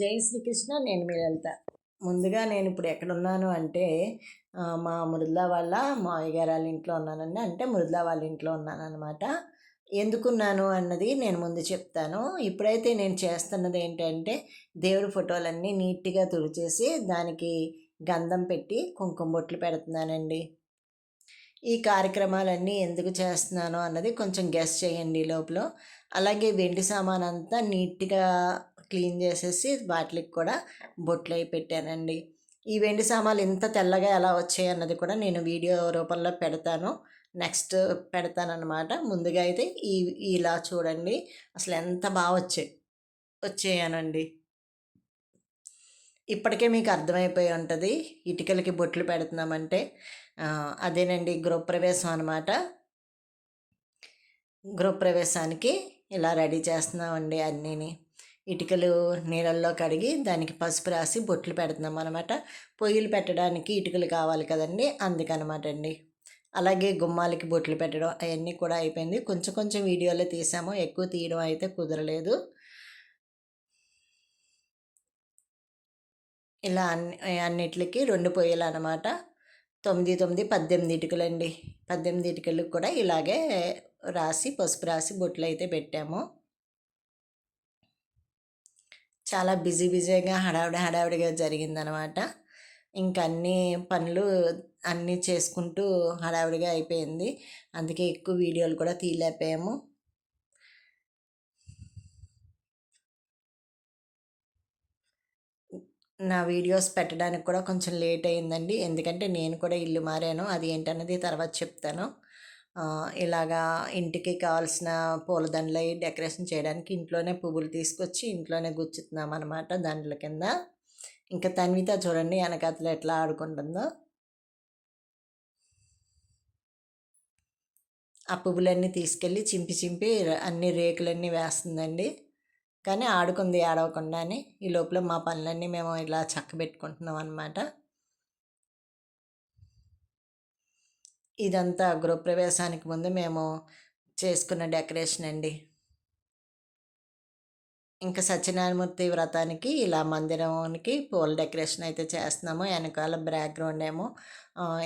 జై శ్రీకృష్ణ నేను మీ లలిత. ముందుగా నేను ఇప్పుడు ఎక్కడున్నాను అంటే మా మృదుల వాళ్ళ మావయ్య గారు వాళ్ళ ఇంట్లో ఉన్నానండి. అంటే మృదుల వాళ్ళ ఇంట్లో ఉన్నానన్నమాట. ఎందుకున్నాను అన్నది నేను ముందు చెప్తాను. ఇప్పుడైతే నేను చేస్తున్నది ఏంటంటే దేవుడి ఫోటోలన్నీ నీట్గా తుడిచేసి దానికి గంధం పెట్టి కుంకుమ బొట్లు పెడుతున్నానండి. ఈ కార్యక్రమాలన్నీ ఎందుకు చేస్తున్నాను అన్నది కొంచెం గెస్ చేయండి ఈ లోపల. అలాగే వెండి సామాన్ అంతా నీట్గా క్లీన్ చేసేసి వాటికి కూడా బొట్లు అయి పెట్టానండి. ఈ వెండి సామాన్లు ఇంత తెల్లగా ఎలా వచ్చాయి అన్నది కూడా నేను వీడియో రూపంలో పెడతాను. నెక్స్ట్ పెడతానన్నమాట. ముందుగా అయితే ఈ ఇలా చూడండి. అసలు ఎంత బాగా వచ్చాయి వచ్చేయానండి. ఇప్పటికే మీకు అర్థమైపోయి ఉంటుంది. ఇటుకలకి బొట్లు పెడుతున్నామంటే అదేనండి గృహప్రవేశం అనమాట గృహప్రవేశానికి ఇలా రెడీ చేస్తున్నామండి అన్నీని. ఇటుకలు నీళ్ళల్లో కడిగి దానికి పసుపు రాసి బొట్లు పెడుతున్నాం అనమాట పొయ్యిలు పెట్టడానికి ఇటుకలు కావాలి కదండి అందుకనమాట అండి. అలాగే గుమ్మాలకి బొట్లు పెట్టడం అవన్నీ కూడా అయిపోయింది. కొంచెం కొంచెం వీడియోలో తీసాము ఎక్కువ తీయడం అయితే కుదరలేదు. ఇలా అన్ని అన్నిటికి రెండు పొయ్యిలు అనమాట తొమ్మిది తొమ్మిది పద్దెనిమిది ఇటుకలు అండి పద్దెనిమిది ఇటుకలకు కూడా ఇలాగే రాసి పసుపు రాసి బొట్లు అయితే పెట్టాము. చాలా బిజీ బిజీగా హడావిడి హడావిడిగా జరిగిందనమాట. ఇంకా అన్ని పనులు అన్నీ చేసుకుంటూ హడావిడిగా అయిపోయింది. అందుకే ఎక్కువ వీడియోలు కూడా తీయలేకపోయాము. నా వీడియోస్ పెట్టడానికి కూడా కొంచెం లేట్ అయిందండి. ఎందుకంటే నేను కూడా ఇల్లు మారాను. అది ఏంటన్నది తర్వాత చెప్తాను. ఇలాగా ఇంటికి కావాల్సిన పూలదండలు డెకరేషన్ చేయడానికి ఇంట్లోనే పువ్వులు తీసుకొచ్చి ఇంట్లోనే గుచ్చుతున్నాం అనమాట దండల కింద. ఇంకా తన్విత చూడండి వెనకాతలు ఎట్లా ఆడుకుంటుందో. ఆ పువ్వులన్నీ తీసుకెళ్ళి చింపి చింపి అన్ని రేకులన్నీ వేస్తుందండి. కానీ ఆడుకుంది ఆడవకుండానే ఈ లోపల మా పనులన్నీ మేము ఇలా చక్కబెట్టుకుంటున్నాం అనమాట ఇదంతా గృహప్రవేశానికి ముందు మేము చేసుకున్న డెకరేషన్ అండి. ఇంకా సత్యనారాయణమూర్తి వ్రతానికి ఇలా మందిరానికి పూల డెకరేషన్ అయితే చేస్తున్నాము. వెనకాల బ్యాక్గ్రౌండ్ ఏమో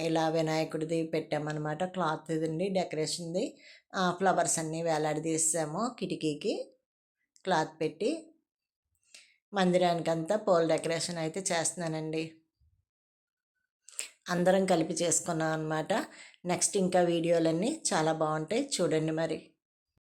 ఇలా వినాయకుడిది పెట్టామన్నమాట. క్లాత్ ఇదండి డెకరేషన్ది ఫ్లవర్స్ అన్నీ వేలాడదీసాము కిటికీకి. క్లాత్ పెట్టి మందిరానికంతా పూల డెకరేషన్ అయితే చేస్తున్నానండి. అందరం కలిపి చేసుకున్నాం అనమాట నెక్స్ట్ ఇంకా వీడియోలన్నీ చాలా బాగుంటాయి. చూడండి మరి.